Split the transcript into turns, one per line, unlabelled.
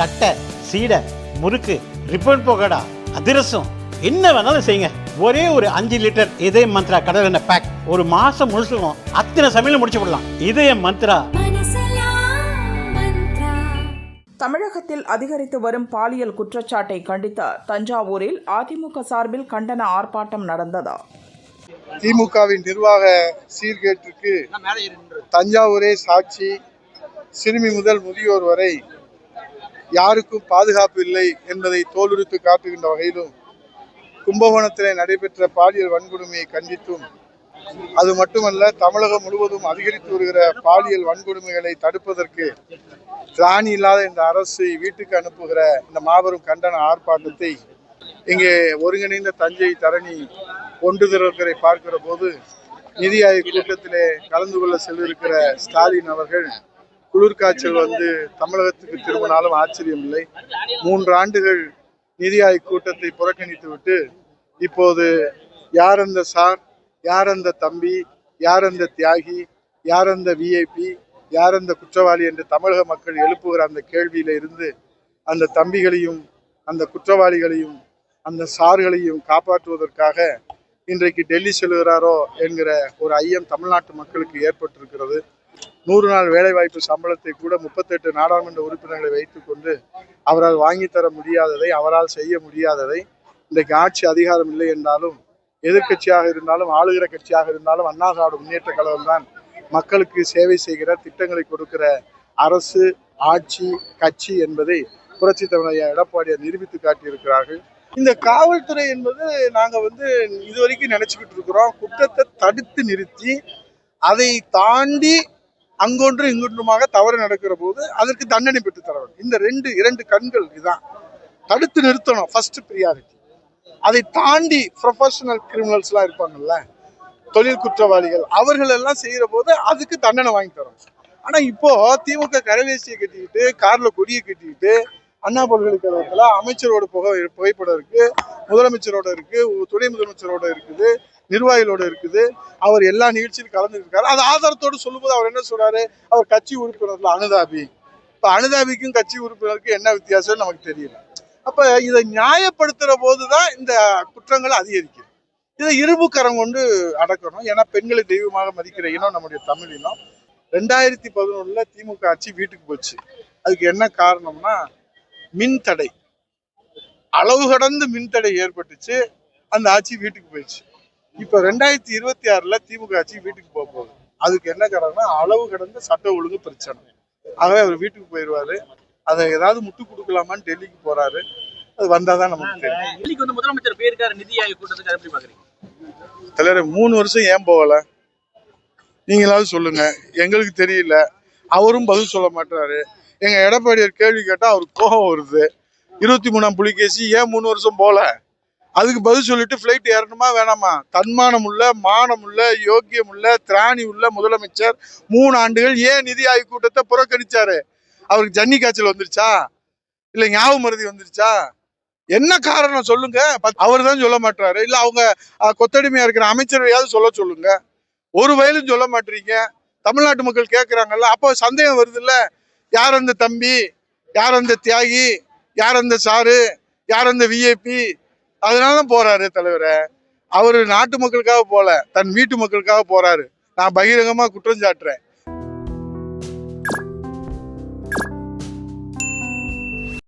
தட்டை சீடை முறுக்கு ரிப்பன் போகடா அதிரசம் என்ன வேணாலும் செய்யுங்க. ஒரே ஒரு அஞ்சு லிட்டர் இதய மந்த்ரா கடல் எண்ணெய் பேக் ஒரு மாசம் முழுசுக்கும் அத்தனை சமையல் முடிச்சு விடலாம் இதய மந்த்ரா.
தமிழகத்தில் அதிகரித்து வரும் பாலியல் குற்றச்சாட்டை கண்டித்து தஞ்சாவூரில் அதிமுக சார்பில் கண்டன ஆர்ப்பாட்டம் நடந்தது?
திமுகவின் நிர்வாக சீர்கேட்டிற்கு தஞ்சாவூரே சாட்சி. சிறுமி முதல் முதியோர் வரை யாருக்கும் பாதுகாப்பு இல்லை என்பதை தோலுரித்து காட்டுகின்ற வகையிலும் கும்பகோணத்திலே நடைபெற்ற பாலியல் வன்கொடுமையை கண்டித்தும் அது மட்டுமல்ல தமிழகம் முழுவதும் அதிகரித்து வருகிற பாலியல் வன்கொடுமைகளை தடுப்பதற்கு திராணி இல்லாத இந்த அரசை வீட்டுக்கு அனுப்புகிற இந்த மாபெரும் கண்டன ஆர்ப்பாட்டத்தை இங்கே ஒருங்கிணைந்த தஞ்சை தரணி ஒன்று திறக்கரை பார்க்கிற போது நிதி ஆயோக் கூட்டத்திலே கலந்து கொள்ள செல்லிருக்கிற ஸ்டாலின் அவர்கள் குளிர்காய்ச்சல் வந்து தமிழகத்துக்கு திரும்பினாலும் ஆச்சரியம் இல்லை மூன்று ஆண்டுகள் நிதி ஆயோக் கூட்டத்தை புறக்கணித்து விட்டு இப்போது யார் அந்த சார் யார் அந்த தம்பி யார் அந்த தியாகி யார் அந்த விஐபி யார் அந்த குற்றவாளி என்று தமிழக மக்கள் எழுப்புகிற அந்த கேள்வியில இருந்து அந்த தம்பிகளையும் அந்த குற்றவாளிகளையும் அந்த சார்களையும் காப்பாற்றுவதற்காக இன்றைக்கு டெல்லி செல்கிறாரோ என்கிற ஒரு ஐயம் தமிழ்நாட்டு மக்களுக்கு ஏற்பட்டிருக்கிறது. நூறு நாள் வேலைவாய்ப்பு சம்பளத்தை கூட முப்பத்தெட்டு நாடாளுமன்ற உறுப்பினர்களை வைத்துக்கொண்டு அவரால் வாங்கித் தர முடியாததை அவரால் செய்ய முடியாததை இன்றைக்கு ஆட்சி அதிகாரம் இல்லை என்றாலும் எதிர்கட்சியாக இருந்தாலும் ஆளுகிற கட்சியாக இருந்தாலும் அண்ணா திராவிட முன்னேற்ற கழகம் தான் மக்களுக்கு சேவை செய்கிற திட்டங்களை கொடுக்கிற அரசு ஆட்சி கட்சி என்பதை புரட்சி தமிழைய எடப்பாடியார் நிரூபித்து காட்டியிருக்கிறார்கள். இந்த காவல்துறை என்பது நாங்கள் வந்து இதுவரைக்கும் நினைச்சுக்கிட்டு இருக்கிறோம். குற்றத்தை தடுத்து நிறுத்தி அதை தாண்டி அங்கொன்றும் இங்கொன்றுமாக தவறு நடக்கிற போது அதற்கு தண்டனை பெற்று தர வேண்டும். இந்த ரெண்டு இரண்டு கண்கள் இதுதான் தடுத்து நிறுத்தணும் ஃபர்ஸ்ட் ப்ரியாரிட்டி அதை தாண்டி ப்ரொஃபஷனல் கிரிமினல்ஸ்லாம் இருப்பாங்கல்ல தொழில் குற்றவாளிகள் அவர்கள் எல்லாம் செய்கிற போது அதுக்கு தண்டனை வாங்கி தரணும். ஆனால் இப்போ திமுக கரவேசியை கட்டிக்கிட்டு காரில் கொடியை கட்டிக்கிட்டு அண்ணா பல்கலைக்கழகத்தில் அமைச்சரோட புகை புகைப்படம் இருக்குது முதலமைச்சரோட இருக்குது துணை முதலமைச்சரோட இருக்குது. நிர்வாகிகளோடு இருக்குது. அவர் எல்லா நிகழ்ச்சியிலும் கலந்துருக்காரு. அது ஆதாரத்தோடு சொல்லும்போது அவர் என்ன சொல்றாரு? அவர் கட்சி உறுப்பினர்ல அனுதாபி. இப்போ அனுதாபிக்கும் கட்சி உறுப்பினருக்கும் என்ன வித்தியாசம் நமக்கு தெரியல. அப்போ இதை நியாயப்படுத்துகிற போது தான் இந்த குற்றங்கள் அதிகரிக்குது. இதை இரும்புக்கரம் கொண்டு அடக்கணும். ஏன்னா பெண்களை தெய்வமாக மதிக்கிற இனம் நம்முடைய தமிழ் இனம். ரெண்டாயிரத்தி பதினொன்றில் திமுக ஆட்சி வீட்டுக்கு போச்சு. அதுக்கு என்ன காரணம்னா மின் தடை. அளவு கடந்து மின் தடை ஏற்பட்டுச்சு. அந்த ஆட்சி வீட்டுக்கு போயிடுச்சு. இப்ப ரெண்டாயிரத்தி இருபத்தி ஆறுல திமுக ஆட்சி வீட்டுக்கு போக போகுது. அதுக்கு என்ன காரணம்னா அளவு கடந்த சட்ட ஒழுங்கு பிரச்சனை. ஆகவே அவர் வீட்டுக்கு போயிடுவாரு அதை ஏதாவது முட்டு கொடுக்கலாமான்னு டெல்லிக்கு போறாரு. அது வந்தாதான் நமக்கு தெரியும்.
டெல்லிக்கு வந்து முதலமைச்சர் போயிருக்காரு நிதி ஆயோக் கூட்டத்துக்கு எப்படி பாக்குறீங்க
தலைவர் மூணு வருஷம் ஏன் போகல? நீங்களாவது சொல்லுங்க. எங்களுக்கு தெரியல. அவரும் பதில் சொல்ல மாட்டாரு எங்க எடப்பாடியார் கேள்வி கேட்டா அவருக்கு கோபம் வருது. இருபத்தி மூணாம் புலிகேசி ஏன் மூணு வருஷம் போல அதுக்கு பதில் சொல்லிட்டு ஃப்ளைட் ஏறணுமா வேணாமா? தன்மானம் உள்ள மானம் உள்ள யோக்கியம் உள்ள திராணி உள்ள முதலமைச்சர் மூணு ஆண்டுகள் ஏன் நிதி ஆய்வு கூட்டத்தை புறக்கணிச்சாரு? அவருக்கு ஜன்னி காய்ச்சல் வந்துருச்சா? இல்ல ஞாபகம் மருதி வந்துருச்சா? என்ன காரணம் சொல்லுங்க. அவர் தான் சொல்ல மாட்டாரு இல்ல அவங்க கொத்தடிமையா இருக்கிற அமைச்சரையாவது சொல்ல சொல்லுங்க. ஒரு வயலும் சொல்ல மாட்டீங்க. தமிழ்நாட்டு மக்கள் கேட்குறாங்கல்ல அப்போ சந்தேகம் வருது இல்ல யார் அந்த தம்பி? யார் அந்த தியாகி? யார் அந்த சாரு? யார் அந்த விஐபி அதனால தான் போறாரு தலைவரே. அவர் நாட்டு மக்களுக்காக போல தன் வீட்டு மக்களுக்காக போறாரு. நான் பகிரங்கமா குற்றம் சாட்டுறேன்.